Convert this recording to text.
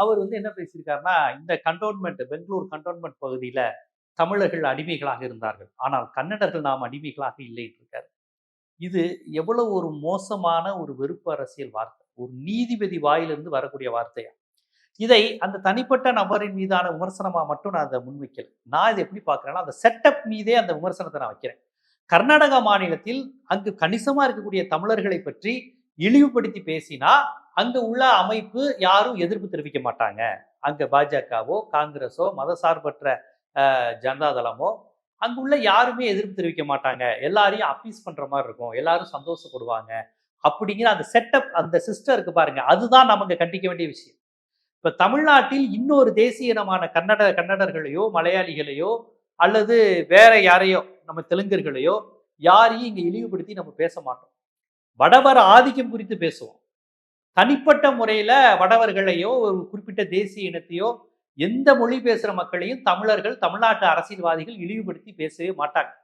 அவர் வந்து என்ன பேசியிருக்காருன்னா இந்த கண்டோன்மெண்ட் பெங்களூர் கண்டோன்மெண்ட் பகுதியில் தமிழர்கள் அடிமைகளாக இருந்தார்கள். ஆனால் கன்னடர்கள் நாம் அடிமைகளாக இல்லை இருக்கார். இது எவ்வளவு ஒரு மோசமான ஒரு வெறுப்பு அரசியல் வார்த்தை. ஒரு நீதிபதி வாயிலிருந்து வரக்கூடிய வார்த்தையா. இதை அந்த தனிப்பட்ட நபரின் மீதான விமர்சனமாக மட்டும் நான் அதை முன்வைக்கல. நான் இதை எப்படி பார்க்குறேன்னா அந்த செட்டப் மீதே அந்த விமர்சனத்தை நான் வைக்கிறேன். கர்நாடகா மாநிலத்தில் அங்கு கணிசமாக இருக்கக்கூடிய தமிழர்களை பற்றி இழிவுபடுத்தி பேசினா அங்க உள்ள அமைப்பு யாரும் எதிர்ப்பு தெரிவிக்க மாட்டாங்க. அங்க பாஜகவோ காங்கிரஸோ மதசார்பற்ற ஜனதா ஜனதாதளமோ அங்குள்ள யாருமே எதிர்ப்பு தெரிவிக்க மாட்டாங்க. எல்லாரையும் அப்பீஸ் பண்ற மாதிரி இருக்கும். எல்லாரும் சந்தோஷப்படுவாங்க. அப்படிங்கிற அந்த செட்டப் அந்த சிஸ்டம் இருக்கு பாருங்க. அதுதான் நமக்கு கண்டிக்க வேண்டிய விஷயம். இப்ப தமிழ்நாட்டில் இன்னொரு தேசிய இனமான கன்னட கன்னடர்களையோ மலையாளிகளையோ அல்லது வேற யாரையோ நம்ம தெலுங்கர்களையோ யாரையும் இங்க இழிவுபடுத்தி நம்ம பேச மாட்டோம். வடவர் ஆதிக்கம் குறித்து பேசுவோம். தனிப்பட்ட முறையில் வடவர்களையோ ஒரு குறிப்பிட்ட தேசிய இனத்தையோ எந்த மொழி பேசுகிற மக்களையும் தமிழர்கள் தமிழ்நாட்டு அரசியல்வாதிகள் இழிவுபடுத்தி பேசவே மாட்டாங்க.